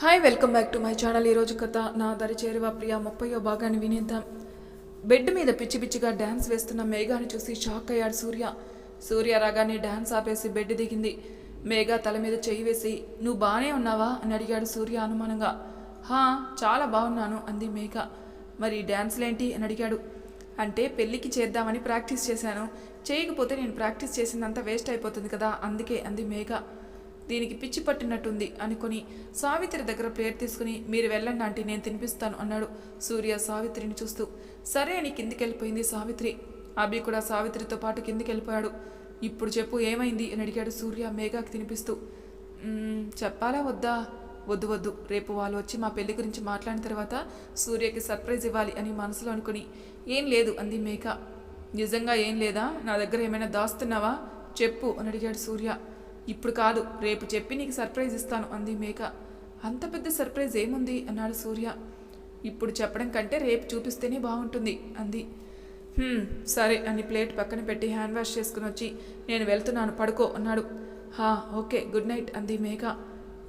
Hi welcome back to my channel ఈరోజు కథ నా దరి చేరువ ప్రియ ముప్పయో భాగాన్ని వినేద్దాం. బెడ్ మీద పిచ్చి పిచ్చిగా డ్యాన్స్ వేస్తున్న మేఘాని చూసి షాక్ అయ్యాడు సూర్య. సూర్య రాగానే డ్యాన్స్ ఆపేసి బెడ్ దిగింది. మేఘ తల మీద చేయి వేసి నువ్వు బాగానే ఉన్నావా? అని అడిగాడు సూర్య అనుమానంగా. హా చాలా బాగున్నాను అంది మేఘ. మరి డ్యాన్స్లేంటి అని అడిగాడు. అంటే పెళ్ళికి చేద్దామని ప్రాక్టీస్ చేశాను. చేయకపోతే నేను ప్రాక్టీస్ చేసిందంతా వేస్ట్ అయిపోతుంది కదా అందుకే అంది మేఘ. దీనికి పిచ్చి పట్టినట్టుంది అనుకుని సావిత్రి దగ్గర ప్లేట్ తీసుకుని మీరు వెళ్ళండి ఆంటీ నేను తినిపిస్తాను అన్నాడు సూర్య సావిత్రిని చూస్తూ. సరే అని కిందికి వెళ్ళిపోయింది సావిత్రి. అభి కూడా సావిత్రితో పాటు కిందికెళ్ళిపోయాడు. ఇప్పుడు చెప్పు ఏమైంది? అని అడిగాడు సూర్య మేఘాకి తినిపిస్తూ. చెప్పాలా వద్దా? వద్దు వద్దు. రేపు వాళ్ళు వచ్చి మా పెళ్ళి గురించి మాట్లాడిన తర్వాత సూర్యకి సర్ప్రైజ్ ఇవ్వాలి అని మనసులో అనుకుని. ఏం లేదు అంది మేఘ. నిజంగా ఏం లేదా? నా దగ్గర ఏమైనా దాస్తున్నావా? చెప్పు అని అడిగాడు సూర్య. ఇప్పుడు కాదు రేపు చెప్పి నీకు సర్ప్రైజ్ ఇస్తాను అంది మేక. అంత పెద్ద సర్ప్రైజ్ ఏముంది? అన్నాడు సూర్య. ఇప్పుడు చెప్పడం కంటే రేపు చూపిస్తేనే బాగుంటుంది అంది. సరే అని ప్లేట్ పక్కన పెట్టి హ్యాండ్ వాష్ చేసుకుని వచ్చి నేను వెళ్తున్నాను పడుకో అన్నాడు. హా ఓకే గుడ్ నైట్ అంది మేఘ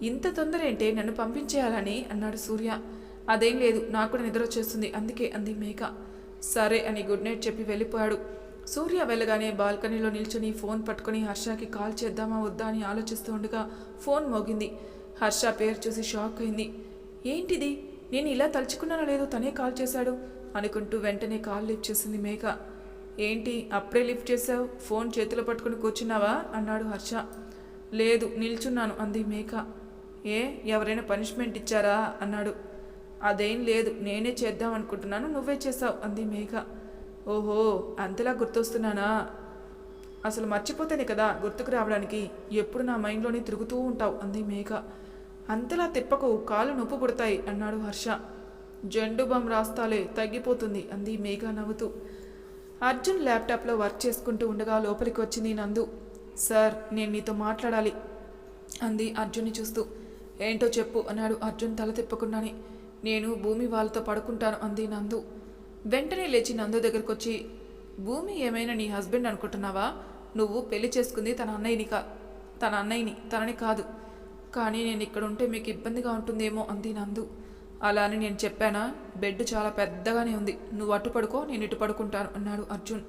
ఇంత తొందర ఏంటే నన్ను పంపించేయాలని? అన్నాడు సూర్య. అదేం లేదు నాకు కూడా నిద్ర వచ్చేస్తుంది అందుకే అంది మేఘ సరే అని గుడ్ నైట్ చెప్పి వెళ్ళిపోయాడు. సూర్య వెళ్ళగానే బాల్కనీలో నిల్చుని ఫోన్ పట్టుకుని హర్షకి కాల్ చేద్దామా వద్దా అని ఆలోచిస్తూ ఉండగా ఫోన్ మోగింది. హర్ష పేరు చూసి షాక్ అయింది. ఏంటిది? నేను ఇలా తలుచుకున్నానో లేదో తనే కాల్ చేశాడు అనుకుంటూ వెంటనే కాల్ లిఫ్ట్ చేసింది మేఘ. ఏంటి అప్పుడే లిఫ్ట్ చేసావు ఫోన్ చేతిలో పట్టుకుని కూర్చున్నావా? అన్నాడు హర్ష. లేదు నిల్చున్నాను అంది మేఘ. ఏ ఎవరైనా పనిష్మెంట్ ఇచ్చారా? అన్నాడు. అదేం లేదు నేనే చేద్దాం అనుకుంటున్నాను నువ్వే చేసావు అంది మేఘ. ఓహో అంతలా గుర్తొస్తున్నానా? అసలు మర్చిపోతేనే కదా గుర్తుకు రావడానికి. ఎప్పుడు నా మైండ్లోనే తిరుగుతూ ఉంటావు అంది మేఘ. అంతలా తిప్పకు కాలు నొప్పు పుడతాయి అన్నాడు హర్ష. జండు బమ్ రాస్తాలే తగ్గిపోతుంది అంది మేఘ నవ్వుతూ. అర్జున్ ల్యాప్టాప్లో వర్క్ చేసుకుంటూ ఉండగా లోపలికి వచ్చింది నందు. సార్ నేను నీతో మాట్లాడాలి అంది అర్జున్ని చూస్తూ. ఏంటో చెప్పు అన్నాడు అర్జున్ తల తిప్పకుండానే. నేను భూమి వాళ్ళతో పడుకుంటాను అంది నందు. వెంటనే లేచి నందు దగ్గరకు వచ్చి భూమి ఏమైనా నీ హస్బెండ్ అనుకుంటున్నావా? నువ్వు పెళ్ళి చేసుకుంది తన అన్నయ్యని కా తన అన్నయ్యని తనని కాదు. కానీ నేను ఇక్కడ ఉంటే మీకు ఇబ్బందిగా ఉంటుందేమో అంది నందు. అలా అని నేను చెప్పానా? బెడ్ చాలా పెద్దగానే ఉంది. నువ్వు అటు పడుకో నేను ఇటు పడుకుంటాను అన్నాడు అర్జున్.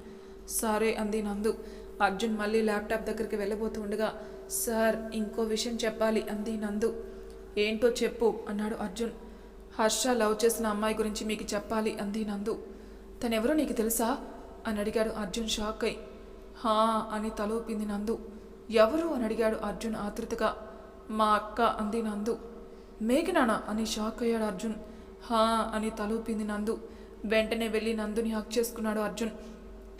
సరే అంది నందు. అర్జున్ మళ్ళీ ల్యాప్టాప్ దగ్గరికి వెళ్ళబోతూ ఉండగా సార్ ఇంకో విషయం చెప్పాలి అంది నందు. ఏంటో చెప్పు అన్నాడు అర్జున్. హర్ష లవ్ చేసిన అమ్మాయి గురించి మీకు చెప్పాలి అంది నందు. తనెవరో నీకు తెలుసా? అని అడిగాడు అర్జున్ షాక్ అయి. హా అని తలూపింది నందు. ఎవరు? అని అడిగాడు అర్జున్ ఆతృతగా మా అక్క అంది నందు. మేఘనానా అని షాక్ అయ్యాడు అర్జున్. హా అని తలూపింది నందు. వెంటనే వెళ్ళి నందుని హక్ చేసుకున్నాడు అర్జున్.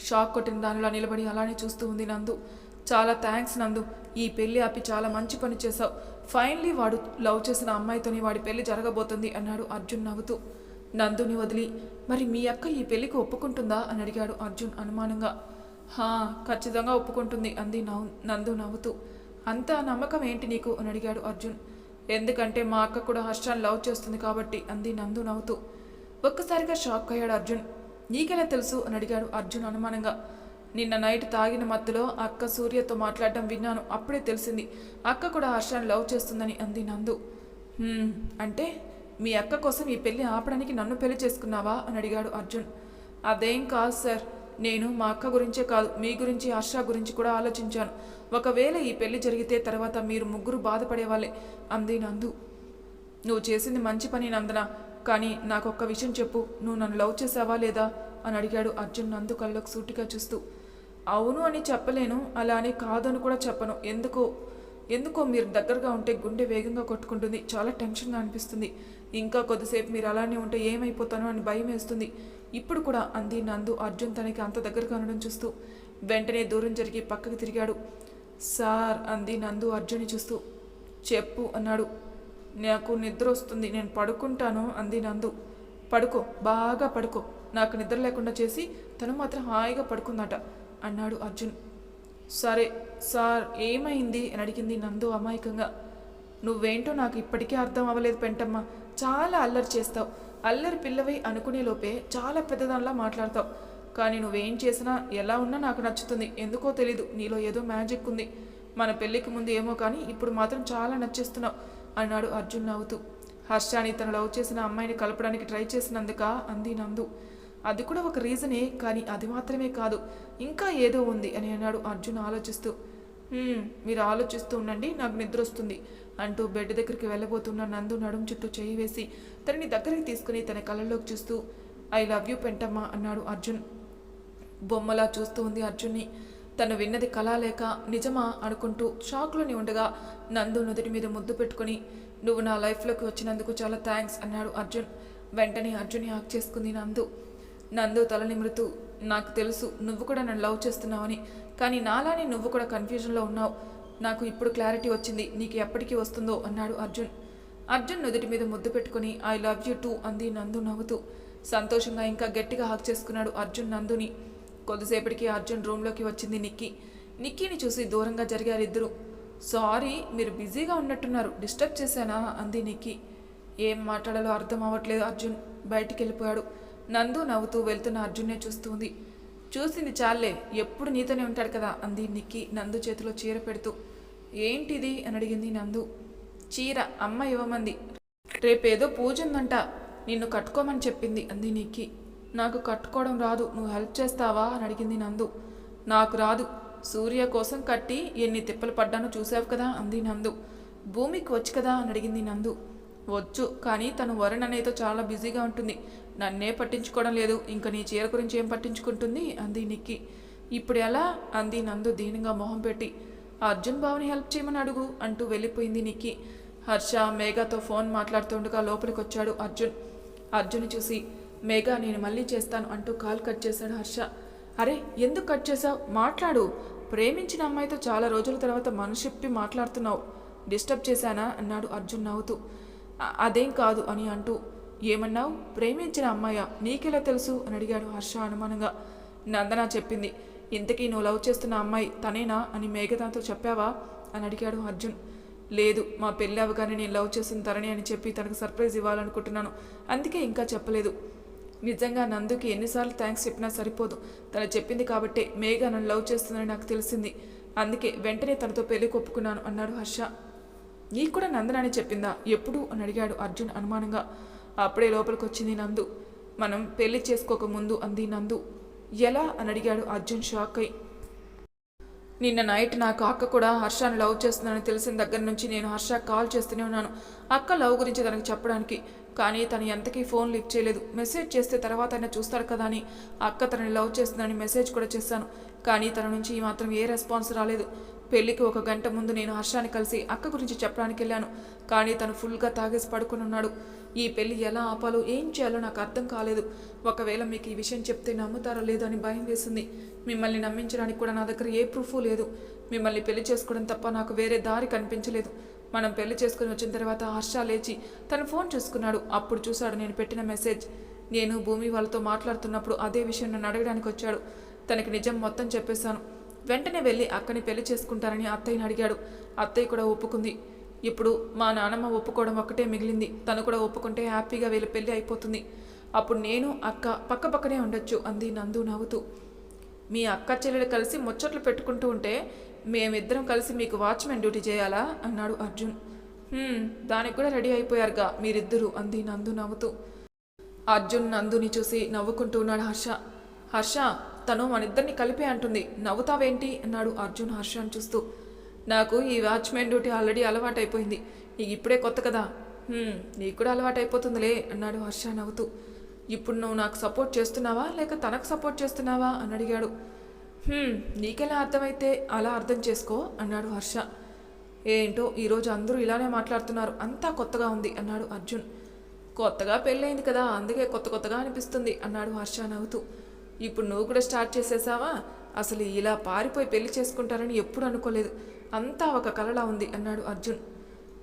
షాక్ కొట్టిన దానిలా నిలబడి అలానే చూస్తూ ఉంది నందు. చాలా థ్యాంక్స్ నందు. ఈ పెళ్ళి ఆపి చాలా మంచి పని చేశావు. ఫైనలీ వాడు లవ్ చేసిన అమ్మాయితోని వాడి పెళ్ళి జరగబోతుంది అన్నాడు అర్జున్ నవ్వుతూ. నందుని వదిలి మరి మీ అక్క ఈ పెళ్ళికి ఒప్పుకుంటుందా? అని అడిగాడు అర్జున్ అనుమానంగా. హా ఖచ్చితంగా ఒప్పుకుంటుంది అంది నవ్వు నందు నవ్వుతూ. అంత నమ్మకం ఏంటి నీకు? అని అడిగాడు అర్జున్. ఎందుకంటే మా అక్క కూడా హర్షాన్ని లవ్ చేస్తుంది కాబట్టి అంది నందు నవ్వుతూ. ఒక్కసారిగా షాక్ అయ్యాడు అర్జున్. నీకెలా తెలుసు? అని అడిగాడు అర్జున్ అనుమానంగా. నిన్న నైట్ తాగిన మత్తులో అక్క సూర్యతో మాట్లాడడం విన్నాను. అప్పుడే తెలిసింది. అక్క కూడా హర్షాన్ని లవ్ చేస్తుందని అంది నందు. అంటే మీ అక్క కోసం ఈ పెళ్ళి ఆపడానికి నన్ను పెళ్ళి చేసుకున్నావా? అని అడిగాడు అర్జున్. అదేం కాదు సార్. నేను మా అక్క గురించే కాదు మీ గురించి హర్ష గురించి కూడా ఆలోచించాను. ఒకవేళ ఈ పెళ్ళి జరిగితే తర్వాత మీరు ముగ్గురు బాధపడేవాళ్ళే అంది నందు. నువ్వు చేసింది మంచి పని నందన కానీ నాకు ఒక్క విషయం చెప్పు. నువ్వు నన్ను లవ్ చేసావా లేదా? అని అడిగాడు అర్జున్ నందు కళ్ళకు సూటిగా చూస్తూ. అవును అని చెప్పలేను అలా అని కాదని కూడా చెప్పను. ఎందుకో ఎందుకో మీరు దగ్గరగా ఉంటే గుండె వేగంగా కొట్టుకుంటుంది చాలా టెన్షన్గా అనిపిస్తుంది. ఇంకా కొద్దిసేపు మీరు అలానే ఉంటే ఏమైపోతానో అని భయం వేస్తుంది. ఇప్పుడు కూడా అంది నందు అర్జున్ తనకి అంత దగ్గరగా ఉండడం చూస్తూ. వెంటనే దూరం జరిగి పక్కకి తిరిగాడు. సార్ అంది నందు అర్జున్ని చూస్తూ. చెప్పు అన్నాడు. నాకు నిద్ర వస్తుంది నేను పడుకుంటాను అంది నందు. పడుకో బాగా పడుకో. నాకు నిద్ర లేకుండా చేసి తను మాత్రం హాయిగా పడుకుందట. అన్నాడు అర్జున్. సరే సార్ ఏమైంది? అని అడిగింది నందు అమాయకంగా. నువ్వేంటో నాకు ఇప్పటికే అర్థం అవ్వలేదు పెంటమ్మ. చాలా అల్లరి చేస్తావు. అల్లరి పిల్లవై అనుకునే లోపే చాలా పెద్దదానిలా మాట్లాడతావు. కానీ నువ్వేం చేసినా ఎలా ఉన్నా నాకు నచ్చుతుంది. ఎందుకో తెలీదు. నీలో ఏదో మ్యాజిక్ ఉంది. మన పెళ్ళికి ముందు ఏమో కానీ ఇప్పుడు మాత్రం చాలా నచ్చేస్తున్నావు అన్నాడు అర్జున్ నవ్వుతూ. హర్షాని తను లవ్ చేసిన అమ్మాయిని కలపడానికి ట్రై చేసినందుక? అంది నందు. అది కూడా ఒక రీజనే కానీ అది మాత్రమే కాదు. ఇంకా ఏదో ఉంది అని అన్నాడు అర్జున్ ఆలోచిస్తూ. మీరు ఆలోచిస్తూ ఉండండి నాకు నిద్ర వస్తుంది అంటూ బెడ్ దగ్గరికి వెళ్ళబోతున్న నందు నడుం చుట్టూ చేయి వేసి తనని దగ్గరికి తీసుకుని తన కళ్ళల్లోకి చూస్తూ ఐ లవ్ యూ పెంటమ్మా అన్నాడు అర్జున్. బొమ్మలా చూస్తూ ఉంది అర్జున్ని. తను విన్నది కళ లేక నిజమా అనుకుంటూ షాక్లోని ఉండగా నందు నుదుటి మీద ముద్దు పెట్టుకుని నువ్వు నా లైఫ్లోకి వచ్చినందుకు చాలా థ్యాంక్స్ అన్నాడు అర్జున్. వెంటనే అర్జున్ని హాక్ చేసుకుంది నందు. నందు తల నిమృతు నాకు తెలుసు నువ్వు కూడా నన్ను లవ్ చేస్తున్నావని కానీ నాలానే నువ్వు కూడా కన్ఫ్యూజన్లో ఉన్నావు. నాకు ఇప్పుడు క్లారిటీ వచ్చింది నీకు ఎప్పటికీ వస్తుందో అన్నాడు అర్జున్. అర్జున్ నుదుటి మీద ముద్దు పెట్టుకుని ఐ లవ్ యూ టూ అంది నందు నవ్వుతూ. సంతోషంగా ఇంకా గట్టిగా హాక్ చేసుకున్నాడు అర్జున్ నందుని. కొద్దిసేపటికి అర్జున్ రూమ్లోకి వచ్చింది నిక్కీ. నిక్కీని చూసి దూరంగా జరిగారు ఇద్దరు. సారీ మీరు బిజీగా ఉన్నట్టున్నారు డిస్టర్బ్ చేశానా? అంది నిక్కీ. ఏం మాట్లాడాలో అర్థం అవ్వట్లేదు అర్జున్. బయటికి వెళ్ళిపోయాడు నందు నవ్వుతూ వెళ్తున్న అర్జున్నే చూస్తుంది. చూసింది చాలే ఎప్పుడు నీతోనే ఉంటాడు కదా అంది నిక్కి నందు చేతిలో చీర పెడుతూ. ఏంటిది? అని అడిగింది నందు. చీర అమ్మ ఇవ్వమంది. రేపేదో పూజ ఉందంట నిన్ను కట్టుకోమని చెప్పింది అంది నిక్కి. నాకు కట్టుకోవడం రాదు నువ్వు హెల్ప్ చేస్తావా? అని అడిగింది నందు. నాకు రాదు సూర్య కోసం కట్టి ఎన్ని తిప్పలు పడ్డానో చూసావు కదా అంది నందు. భూమికి వచ్చి కదా అని అడిగింది నందు. వచ్చు కానీ తను వరుణ్ అనేతో చాలా బిజీగా ఉంటుంది. నన్నే పట్టించుకోవడం లేదు ఇంకా నీ చీర గురించి ఏం పట్టించుకుంటుంది? అంది నిక్కి. ఇప్పుడు ఎలా? అంది నందు దీనంగా మొహం పెట్టి. అర్జున్ బావని హెల్ప్ చేయమని అడుగు అంటూ వెళ్ళిపోయింది నిక్కి. హర్ష మేఘాతో ఫోన్ మాట్లాడుతుండగా లోపలికి వచ్చాడు అర్జున్. అర్జున్ చూసి మేఘా నేను మళ్ళీ చేస్తాను అంటూ కాల్ కట్ చేశాడు హర్ష. అరే ఎందుకు కట్ చేసావు మాట్లాడు. ప్రేమించిన అమ్మాయితో చాలా రోజుల తర్వాత మనసిప్పి మాట్లాడుతున్నావు. డిస్టర్బ్ చేశానా? అన్నాడు అర్జున్ నవ్వుతూ. అదేం కాదు అని అంటూ ఏమన్నావు? ప్రేమించిన అమ్మాయ? నీకెలా తెలుసు? అని అడిగాడు హర్ష అనుమానంగా. నందన చెప్పింది. ఇంతకీ నువ్వు లవ్ చేస్తున్న అమ్మాయి తనేనా? అని మేఘనాతో చెప్పావా? అని అడిగాడు అర్జున్. లేదు మా పెళ్ళి అవగానే నేను లవ్ చేసిన తరణి అని చెప్పి తనకు సర్ప్రైజ్ ఇవ్వాలనుకుంటున్నాను. అందుకే ఇంకా చెప్పలేదు. నిజంగా నందుకి ఎన్నిసార్లు థ్యాంక్స్ చెప్పినా సరిపోదు. తను చెప్పింది కాబట్టే మేఘ నన్ను లవ్ చేస్తుందని నాకు తెలిసింది. అందుకే వెంటనే తనతో పెళ్ళి కొప్పుకున్నాను అన్నాడు హర్ష. నీకు కూడా నందనాని చెప్పిందా? ఎప్పుడు? అని అడిగాడు అర్జున్ అనుమానంగా. అప్పుడే లోపలికి వచ్చింది నందు. మనం పెళ్ళి చేసుకోక ముందు అంది నందు. ఎలా? అని అడిగాడు అర్జున్ షాక్ అయి నిన్న నైట్ నాకు అక్క కూడా హర్షాను లవ్ చేస్తుందని తెలిసిన దగ్గర నుంచి నేను హర్ష కాల్ చేస్తూనే ఉన్నాను. అక్క లవ్ గురించి తనకు చెప్పడానికి. కానీ తను ఎంతకీ ఫోన్ లిఫ్ట్ చేయలేదు. మెసేజ్ చేస్తే తర్వాత ఆయన చూస్తాడు కదా అని. అక్క తనని లవ్ చేస్తుందని మెసేజ్ కూడా చేశాను. కానీ తన నుంచి ఈ మాత్రం ఏ రెస్పాన్స్ రాలేదు. పెళ్ళికి ఒక గంట ముందు నేను హర్షాన్ని కలిసి అక్క గురించి చెప్పడానికి వెళ్ళాను కానీ తను ఫుల్గా తాగేసి పడుకుని ఉన్నాడు. ఈ పెళ్ళి ఎలా ఆపాలో ఏం చేయాలో నాకు అర్థం కాలేదు. ఒకవేళ మీకు ఈ విషయం చెప్తే నమ్ముతారో లేదో అని భయం వేసింది. మిమ్మల్ని నమ్మించడానికి కూడా నా దగ్గర ఏ ప్రూఫ్ లేదు. మిమ్మల్ని పెళ్ళి చేసుకోవడం తప్ప నాకు వేరే దారి కనిపించలేదు. మనం పెళ్ళి చేసుకుని వచ్చిన తర్వాత హర్ష లేచి తను ఫోన్ చూసుకున్నాడు. అప్పుడు చూశాడు నేను పెట్టిన మెసేజ్. నేను భూమి వాళ్ళతో మాట్లాడుతున్నప్పుడు అదే విషయం నన్ను అడగడానికి వచ్చాడు తనకి నిజం మొత్తం చెప్పేశాను. వెంటనే వెళ్ళి అక్కని పెళ్ళి చేసుకుంటానని అత్తయ్యని అడిగాడు. అత్తయ్య కూడా ఒప్పుకుంది. ఇప్పుడు మా నాన్నమ్మ ఒప్పుకోవడం ఒక్కటే మిగిలింది. తను కూడా ఒప్పుకుంటే హ్యాపీగా వీళ్ళ పెళ్ళి అయిపోతుంది. అప్పుడు నేను అక్క పక్క పక్కనే ఉండొచ్చు అంది నందు నవ్వుతూ. మీ అక్క చెల్లెలు కలిసి ముచ్చట్లు పెట్టుకుంటూ ఉంటే మేమిద్దరం కలిసి మీకు వాచ్మెన్ డ్యూటీ చేయాలా? అన్నాడు అర్జున్. దానికి కూడా రెడీ అయిపోయారుగా మీరిద్దరూ అంది నందు నవ్వుతూ. అర్జున్ నందుని చూసి నవ్వుకుంటూ ఉన్నాడు హర్ష. హర్ష తను మనిద్దరిని కలిపే అంటుంది. నవ్వుతావేంటి? అన్నాడు అర్జున్ హర్షాన్ని చూస్తూ. నాకు ఈ వాచ్మెన్ డ్యూటీ ఆల్రెడీ అలవాటైపోయింది. నీకు ఇప్పుడే కొత్త కదా. నీకు కూడా అలవాటైపోతుందిలే అన్నాడు హర్ష నవ్వుతూ. ఇప్పుడు నువ్వు నాకు సపోర్ట్ చేస్తున్నావా? లేక తనకు సపోర్ట్ చేస్తున్నావా? అని అడిగాడు. నీకెలా అర్థమైతే అలా అర్థం చేసుకో అన్నాడు హర్ష. ఏంటో ఈరోజు అందరూ ఇలానే మాట్లాడుతున్నారు. అంతా కొత్తగా ఉంది అన్నాడు అర్జున్. కొత్తగా పెళ్ళయింది కదా అందుకే కొత్త కొత్తగా అనిపిస్తుంది అన్నాడు హర్ష నవ్వుతూ. ఇప్పుడు నువ్వు కూడా స్టార్ట్ చేసేసావా? అసలు ఇలా పారిపోయి పెళ్ళి చేసుకుంటారని ఎప్పుడు అనుకోలేదు. అంతా ఒక కలలా ఉంది అన్నాడు అర్జున్.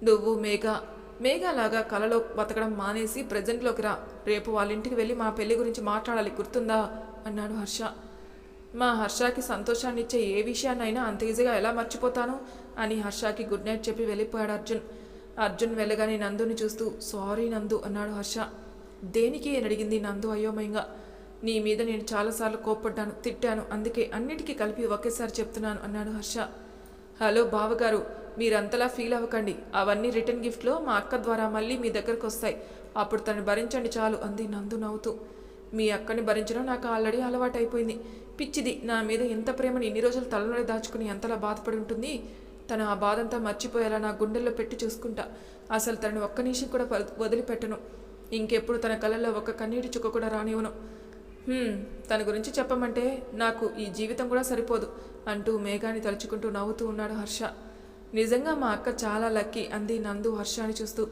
నువ్వు మేఘ మేఘలాగా కలలో బతకడం మానేసి ప్రజెంట్లోకి రా. రేపు వాళ్ళ ఇంటికి వెళ్ళి మా పెళ్ళి గురించి మాట్లాడాలి గుర్తుందా? అన్నాడు హర్ష. మా హర్షకి సంతోషాన్ని ఇచ్చే ఏ విషయాన్నైనా అంత ఈజీగా ఎలా మర్చిపోతాను? అని హర్షకి గుడ్ నైట్ చెప్పి వెళ్ళిపోయాడు అర్జున్. అర్జున్ వెళ్ళగానే నందుని చూస్తూ సారీ నందు అన్నాడు హర్ష. దేనికి? అని అడిగింది నందు అయోమయంగా. నీ మీద నేను చాలాసార్లు కోప్పడ్డాను తిట్టాను. అందుకే అన్నిటికీ కలిపి ఒకేసారి చెప్తున్నాను అన్నాడు హర్ష. హలో బావగారు మీరంతలా ఫీల్ అవ్వకండి. అవన్నీ రిటర్న్ గిఫ్ట్లో మా అక్క ద్వారా మళ్ళీ మీ దగ్గరకు వస్తాయి. అప్పుడు తను భరించండి చాలు అంది నందు నవ్వుతూ. మీ అక్కని భరించడం నాకు ఆల్రెడీ అలవాటైపోయింది. పిచ్చిది నా మీద ఎంత ప్రేమని ఇన్ని రోజులు తలనొడి దాచుకుని ఎంతలా బాధపడి ఉంటుంది? తను ఆ బాధంతా మర్చిపోయేలా నా గుండెల్లో పెట్టి చూసుకుంటా. అసలు తనని ఒక్క నిమిషం కూడా వదిలిపెట్టను. ఇంకెప్పుడు తన కళ్ళల్లో ఒక్క కన్నీటి చుక్క కూడా రానివ్వను. తన గురించి చెప్పమంటే నాకు ఈ జీవితం కూడా సరిపోదు అంటూ మేఘాని తలుచుకుంటూ నవ్వుతూ ఉన్నాడు హర్ష. నిజంగా మా అక్క చాలా లక్కీ అంది నందు హర్షాని చూస్తూ.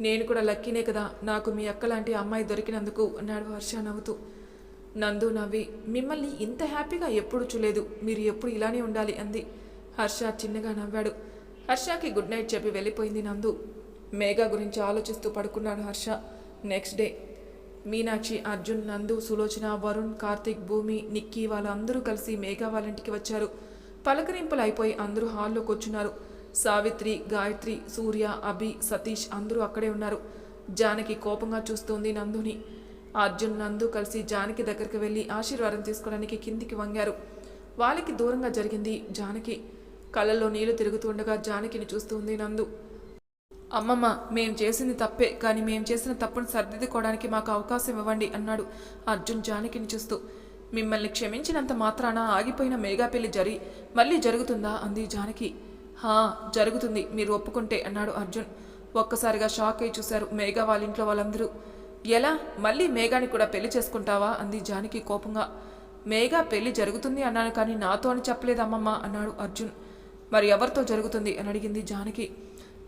నేను కూడా లక్కీనే కదా నాకు మీ అక్క లాంటి అమ్మాయి దొరికినందుకు అన్నాడు హర్ష నవ్వుతూ. నందు నవ్వి మిమ్మల్ని ఇంత హ్యాపీగా ఎప్పుడు చూలేదు మీరు ఎప్పుడు ఇలానే ఉండాలి అంది. హర్ష చిన్నగా నవ్వాడు. హర్షకి గుడ్ నైట్ చెప్పి వెళ్ళిపోయింది నందు. మేఘా గురించి ఆలోచిస్తూ పడుకున్నాడు హర్ష. నెక్స్ట్ డే మీనాక్షి అర్జున్ నందు సులోచన వరుణ్ కార్తిక్ భూమి నిక్కీ వాళ్ళందరూ కలిసి మేఘా వాళ్ళ ఇంటికి వచ్చారు. పలకరింపులు అయిపోయి అందరూ హాల్లో కూర్చున్నారు. సావిత్రి గాయత్రి సూర్య అభి సతీష్ అందరూ అక్కడే ఉన్నారు. జానకి కోపంగా చూస్తోంది నందుని. అర్జున్ నందు కలిసి జానకి దగ్గరికి వెళ్ళి ఆశీర్వాదం తీసుకోవడానికి కిందికి వంగారు. వాళ్ళకి దూరంగా జరిగింది జానకి. కళ్ళల్లో నీళ్ళు తిరుగుతుండగా జానకిని చూస్తుంది నందు. అమ్మమ్మ మేం చేసింది తప్పే కానీ మేం చేసిన తప్పును సర్దిద్దుకోవడానికి మాకు అవకాశం ఇవ్వండి అన్నాడు అర్జున్ జానకిని చూస్తూ. మిమ్మల్ని క్షమించినంత మాత్రాన ఆగిపోయిన మేఘా పెళ్ళి జరి మళ్ళీ జరుగుతుందా? అంది జానకి. హా జరుగుతుంది మీరు ఒప్పుకుంటే అన్నాడు అర్జున్. ఒక్కసారిగా షాక్ అయి చూశారు మేఘా వాళ్ళ ఇంట్లో వాళ్ళందరూ. ఎలా? మళ్ళీ మేఘాని కూడా పెళ్ళి చేసుకుంటావా? అంది జానకి కోపంగా. మేఘా పెళ్ళి జరుగుతుంది అన్నాను కానీ నాతో అని చెప్పలేదమ్మమ్మ అన్నాడు అర్జున్. మరి ఎవరితో జరుగుతుంది? అని అడిగింది జానకి.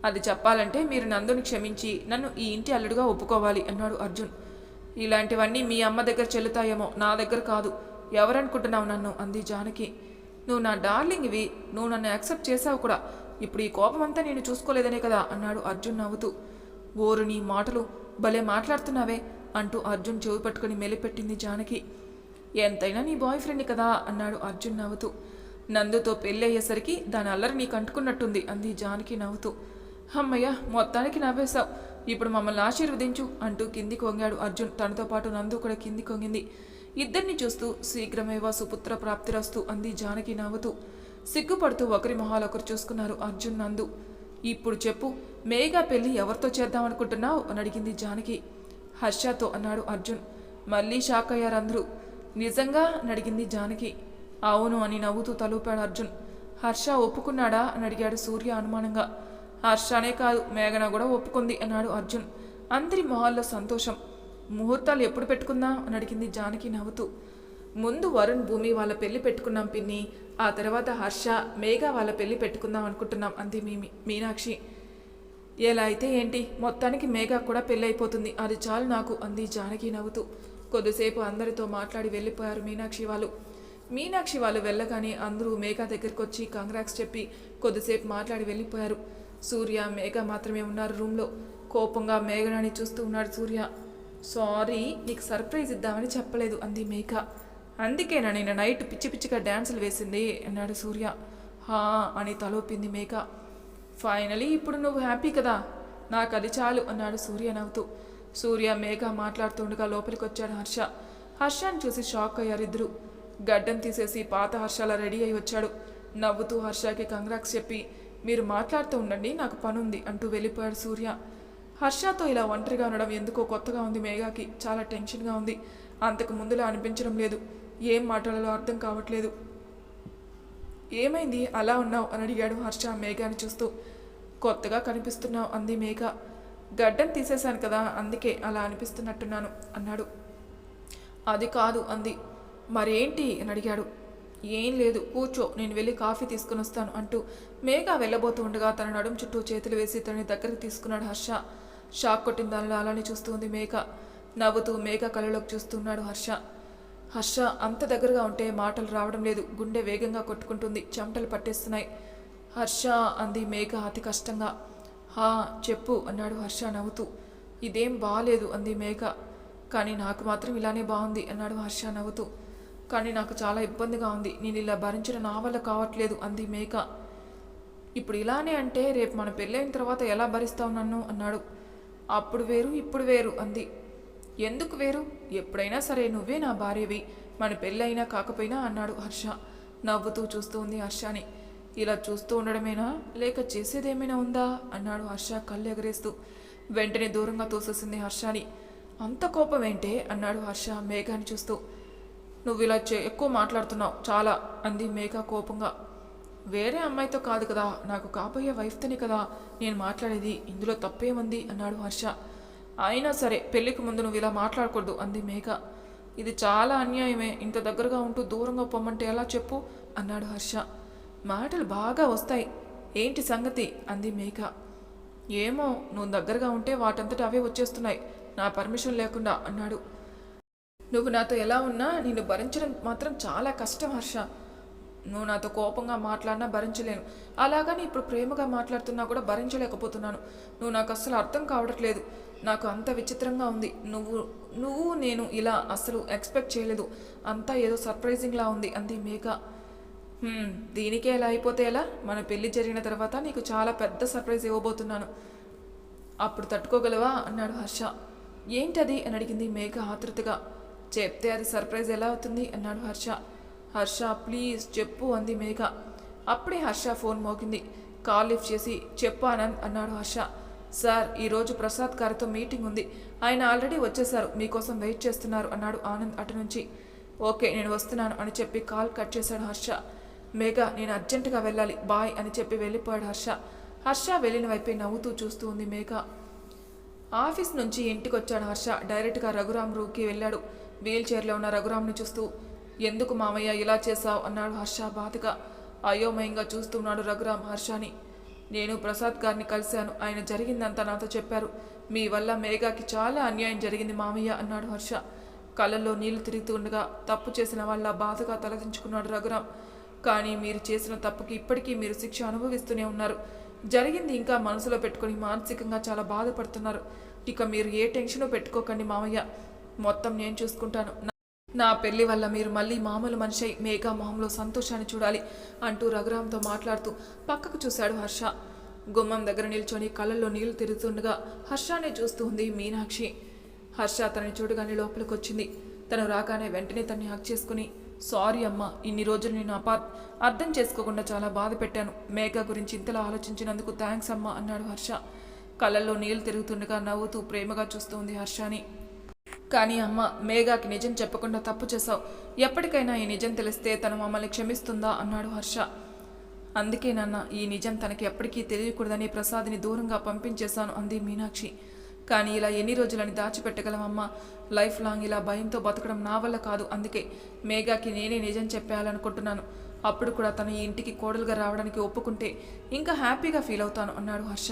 అది చెప్పాలంటే మీరు నందుని క్షమించి నన్ను ఈ ఇంటి అల్లుడుగా ఒప్పుకోవాలి అన్నాడు అర్జున్. ఇలాంటివన్నీ మీ అమ్మ దగ్గర చెల్లుతాయేమో నా దగ్గర కాదు. ఎవరనుకుంటున్నావు నన్ను? అంది జానకి. నువ్వు నా డార్లింగ్ ఇవి నువ్వు నన్ను యాక్సెప్ట్ చేసావు కూడా. ఇప్పుడు ఈ కోపం అంతా నేను చూసుకోలేదనే కదా? అన్నాడు అర్జున్ నవ్వుతూ. ఓరు నీ మాటలు భలే మాట్లాడుతున్నావే అంటూ అర్జున్ చెవి పట్టుకుని మెలిపెట్టింది జానకి. ఎంతైనా నీ బాయ్ ఫ్రెండ్ కదా? అన్నాడు అర్జున్ నవ్వుతూ. నందుతో పెళ్ళి అయ్యేసరికి దాని అల్లరి నీకు అంటుకున్నట్టుంది అంది జానకి నవ్వుతూ. అమ్మయ్య మొత్తానికి నవ్వేశావు. ఇప్పుడు మమ్మల్ని ఆశీర్వదించు అంటూ కిందికి వంగాడు అర్జున్ తనతో పాటు నందు కూడా కిందికి వంగింది ఇద్దరిని చూస్తూ శీఘ్రమేవా సుపుత్ర ప్రాప్తిరస్తు అంది జానకి నవ్వుతూ. సిగ్గుపడుతూ ఒకరి మొహాలు ఒకరు చూసుకున్నారు అర్జున్ నందు. ఇప్పుడు చెప్పు మేఘా పెళ్ళి ఎవరితో చేద్దామనుకుంటున్నావు? అని అడిగింది జానకి. హర్షతో అన్నాడు అర్జున్. మళ్ళీ షాక్ అయ్యారు అందరూ. నిజంగా? అని అడిగింది జానకి. అవును అని నవ్వుతూ తలూపాడు అర్జున్. హర్ష ఒప్పుకున్నాడా? అని అడిగాడు సూర్య అనుమానంగా. హర్షనే కాదు మేఘన కూడా ఒప్పుకుంది అన్నాడు అర్జున్. అందరి మొహాల్లో సంతోషం. ముహూర్తాలు ఎప్పుడు పెట్టుకుందాం అని అడిగింది జానకి నవ్వుతూ. ముందు వరుణ్ భూమి వాళ్ళ పెళ్ళి పెట్టుకున్నాం పిన్ని ఆ తర్వాత హర్ష మేఘ వాళ్ళ పెళ్ళి పెట్టుకుందాం అనుకుంటున్నాం అంది మీ మీనాక్షి. ఎలా అయితే ఏంటి మొత్తానికి మేఘా కూడా పెళ్ళి అయిపోతుంది అది చాలు నాకు అంది జానకి నవ్వుతూ. కొద్దిసేపు అందరితో మాట్లాడి వెళ్ళిపోయారు మీనాక్షి వాళ్ళు. మీనాక్షి వాళ్ళు వెళ్ళగానే అందరూ మేఘా దగ్గరికి వచ్చి కంగ్రాక్స్ చెప్పి కొద్దిసేపు మాట్లాడి వెళ్ళిపోయారు. సూర్య మేఘ మాత్రమే ఉన్నారు రూమ్లో. కోపంగా మేఘనాన్ని చూస్తూ ఉన్నాడు సూర్య. సారీ నీకు సర్ప్రైజ్ ఇద్దామని చెప్పలేదు అంది మేఘ. అందుకేనా నేను నైట్ పిచ్చి పిచ్చిగా డ్యాన్సులు వేసింది అన్నాడు సూర్య. హా అని తలోపింది మేఘ. ఫైనలీ ఇప్పుడు నువ్వు హ్యాపీ కదా నాకు అది చాలు అన్నాడు సూర్య నవ్వుతూ. సూర్య మేఘ మాట్లాడుతుండగా లోపలికి వచ్చాడు హర్ష. హర్షాన్ని చూసి షాక్ అయ్యారు ఇద్దరు. గడ్డం తీసేసి పాత హర్షాల రెడీ అయి వచ్చాడు. నవ్వుతూ హర్షకి కంగ్రాక్స్ చెప్పి మీరు మాట్లాడుతూ ఉండండి నాకు పనుంది అంటూ వెళ్ళిపోయాడు సూర్య. హర్షతో ఇలా ఒంటరిగా ఉండడం ఎందుకో కొత్తగా ఉంది మేఘాకి. చాలా టెన్షన్గా ఉంది. అంతకు ముందులా అనిపించడం లేదు. ఏం మాట్లాడాలో అర్థం కావట్లేదు. ఏమైంది? అలా ఉన్నావు అని అడిగాడు హర్ష మేఘాని చూస్తూ. కొత్తగా కనిపిస్తున్నావు అంది మేఘ. గడ్డం తీసేశాను కదా అందుకే అలా అనిపిస్తున్నట్టున్నాను అన్నాడు. అది కాదు అంది. మరేంటి? అని అడిగాడు. ఏం లేదు కూర్చో నేను వెళ్ళి కాఫీ తీసుకుని వస్తాను అంటూ మేఘ వెళ్ళబోతూ ఉండగా తన నడుం చుట్టూ చేతులు వేసి తనని దగ్గరికి తీసుకున్నాడు హర్ష. షాక్ కొట్టిన దానిలో అలానే చూస్తుంది మేఘ. నవ్వుతూ మేఘ కళ్ళలోకి చూస్తున్నాడు హర్ష. హర్ష అంత దగ్గరగా ఉంటే మాటలు రావడం లేదు గుండె వేగంగా కొట్టుకుంటుంది చెమటలు పట్టేస్తున్నాయి. హర్ష అంది మేఘ అతి కష్టంగా. హా చెప్పు అన్నాడు హర్ష నవ్వుతూ. ఇదేం బాలేదు అంది మేఘ. కానీ నాకు మాత్రం ఇలానే బాగుంది అన్నాడు హర్ష నవ్వుతూ. కానీ నాకు చాలా ఇబ్బందిగా ఉంది. నేను ఇలా భరించడం నా వల్ల కావట్లేదు అంది మేఘ ఇప్పుడు ఇలానే అంటే రేపు మన పెళ్ళైన తర్వాత ఎలా భరిస్తావు నన్ను? అన్నాడు. అప్పుడు వేరు ఇప్పుడు వేరు అంది. ఎందుకు వేరు? ఎప్పుడైనా సరే నువ్వే నా భార్యవి. మన పెళ్ళైనా కాకపోయినా అన్నాడు హర్ష. నవ్వుతూ చూస్తూ ఉంది హర్షని. ఇలా చూస్తూ ఉండడమేనా? లేక చేసేదేమైనా ఉందా? అన్నాడు హర్ష కళ్ళు ఎగరేస్తూ వెంటనే దూరంగా తోసేసింది హర్షని. అంత కోపం ఏంటే? అన్నాడు హర్ష మేఘాన్ని చూస్తూ. నువ్వు ఇలా చే- ఎక్కువ మాట్లాడుతున్నావు. చాలా. అంది మేఘ కోపంగా. వేరే అమ్మాయితో కాదు కదా. నాకు కాబోయే వైఫ్తోనే కదా నేను మాట్లాడేది. ఇందులో తప్పేముంది? అన్నాడు హర్ష. అయినా సరే పెళ్ళికి ముందు నువ్వు ఇలా మాట్లాడకూడదు అంది మేఘ. ఇది చాలా అన్యాయమే. ఇంత దగ్గరగా ఉంటూ దూరంగా పొమ్మంటే ఎలా చెప్పు? అన్నాడు హర్ష. మాటలు బాగా వస్తాయి. ఏంటి సంగతి? అంది మేఘ. ఏమో నువ్వు దగ్గరగా ఉంటే వాటంతట అవే వచ్చేస్తున్నాయి. నా పర్మిషన్ లేకుండా అన్నాడు. నువ్వు నాతో ఎలా ఉన్నా నిన్ను భరించడం మాత్రం చాలా కష్టం హర్ష. నువ్వు నాతో కోపంగా మాట్లాడినా భరించలేను. అలాగని ఇప్పుడు ప్రేమగా మాట్లాడుతున్నా కూడా భరించలేకపోతున్నాను. నువ్వు నాకు అస్సలు అర్థం కావట్లేదు. నాకు అంత విచిత్రంగా ఉంది. నువ్వు నువ్వు నేను ఇలా అసలు ఎక్స్పెక్ట్ చేయలేదు. అంతా ఏదో సర్ప్రైజింగ్లా ఉంది అంది మేఘ. దీనికే ఎలా అయిపోతే ఎలా? మన పెళ్ళి జరిగిన తర్వాత నీకు చాలా పెద్ద సర్ప్రైజ్ ఇవ్వబోతున్నాను. అప్పుడు తట్టుకోగలవా? అన్నాడు హర్ష. ఏంటది? అని అడిగింది మేఘ ఆతృతగా. చెప్తే అది సర్ప్రైజ్ ఎలా అవుతుంది? అన్నాడు హర్ష. హర్ష ప్లీజ్ చెప్పు అంది మేఘ. అప్పుడే హర్ష ఫోన్ మోగింది. కాల్ లిఫ్ట్ చేసి చెప్పు ఆనంద్ అన్నాడు హర్ష. సార్ ఈరోజు ప్రసాద్ గారితో మీటింగ్ ఉంది. ఆయన ఆల్రెడీ వచ్చేశారు మీకోసం వెయిట్ చేస్తున్నారు అన్నాడు ఆనంద్ అటు నుంచి. ఓకే నేను వస్తున్నాను అని చెప్పి కాల్ కట్ చేశాడు హర్ష. మేఘ నేను అర్జెంటుగా వెళ్ళాలి. బాయ్ అని చెప్పి వెళ్ళిపోయాడు హర్ష. హర్ష వెళ్ళిన వైపే నవ్వుతూ చూస్తూ ఉంది మేఘ. ఆఫీస్ నుంచి ఇంటికి వచ్చాడు హర్ష. డైరెక్ట్గా రఘురామ్ రూకి వెళ్ళాడు. వీల్ చైర్లో ఉన్న రఘురామ్ని చూస్తూ ఎందుకు మామయ్య ఇలా చేశావు? అన్నాడు హర్ష బాధగా. అయోమయంగా చూస్తున్నాడు రఘురామ్ హర్షని. నేను ప్రసాద్ గారిని కలిశాను. ఆయన జరిగిందంతా నాతో చెప్పారు. మీ వల్ల మేఘాకి చాలా అన్యాయం జరిగింది మామయ్య అన్నాడు హర్ష. కళ్ళల్లో నీళ్ళు తిరుగుతూ ఉండగా తప్పు చేసిన వాళ్ళ బాధగా తలదించుకున్నాడు రఘురామ్. కానీ మీరు చేసిన తప్పుకి ఇప్పటికీ మీరు శిక్ష అనుభవిస్తూనే ఉన్నారు. జరిగింది ఇంకా మనసులో పెట్టుకొని మానసికంగా చాలా బాధపడుతున్నారు. ఇక మీరు ఏ టెన్షను పెట్టుకోకండి మామయ్య. మొత్తం నేను చూసుకుంటాను. నా- పెళ్ళి వల్ల మీరు మళ్ళీ మామూలు మనిషి మేఘా మొహంలో సంతోషాన్ని చూడాలి అంటూ రఘురామ్తో మాట్లాడుతూ పక్కకు చూశాడు హర్ష. గుమ్మం దగ్గర నిల్చొని కళ్ళల్లో నీళ్ళు తిరుగుతుండగా హర్షానే చూస్తూ ఉంది మీనాక్షి. హర్ష తనని చూడగానే లోపలికి వచ్చింది తను రాగానే వెంటనే తన్ని హక్ చేసుకుని సారీ అమ్మ ఇన్ని రోజులు నేను అపా అర్థం చేసుకోకుండా చాలా బాధ పెట్టాను. మేఘ గురించి ఇంతలా ఆలోచించినందుకు థ్యాంక్స్ అమ్మా అన్నాడు హర్ష. కళ్ళల్లో నీళ్ళు తిరుగుతుండగా నవ్వుతూ ప్రేమగా చూస్తూ ఉంది హర్షని. కానీ అమ్మ మేఘాకి నిజం చెప్పకుండా తప్పు చేశావు. ఎప్పటికైనా ఈ నిజం తెలిస్తే తను మమ్మల్ని క్షమిస్తుందా? అన్నాడు హర్ష. అందుకే నాన్న ఈ నిజం తనకి ఎప్పటికీ తెలియకూడదని ప్రసాద్ని దూరంగా పంపించేశాను అంది మీనాక్షి. కానీ ఇలా ఎన్ని రోజులని దాచిపెట్టగలమమ్మ లైఫ్ లాంగ్ ఇలా భయంతో బతకడం నా వల్ల కాదు. అందుకే మేఘాకి నేనే నిజం చెప్పేయాలనుకుంటున్నాను. అప్పుడు కూడా తను ఈ ఇంటికి కోడలుగా రావడానికి ఒప్పుకుంటే ఇంకా హ్యాపీగా ఫీల్ అవుతాను అన్నాడు హర్ష.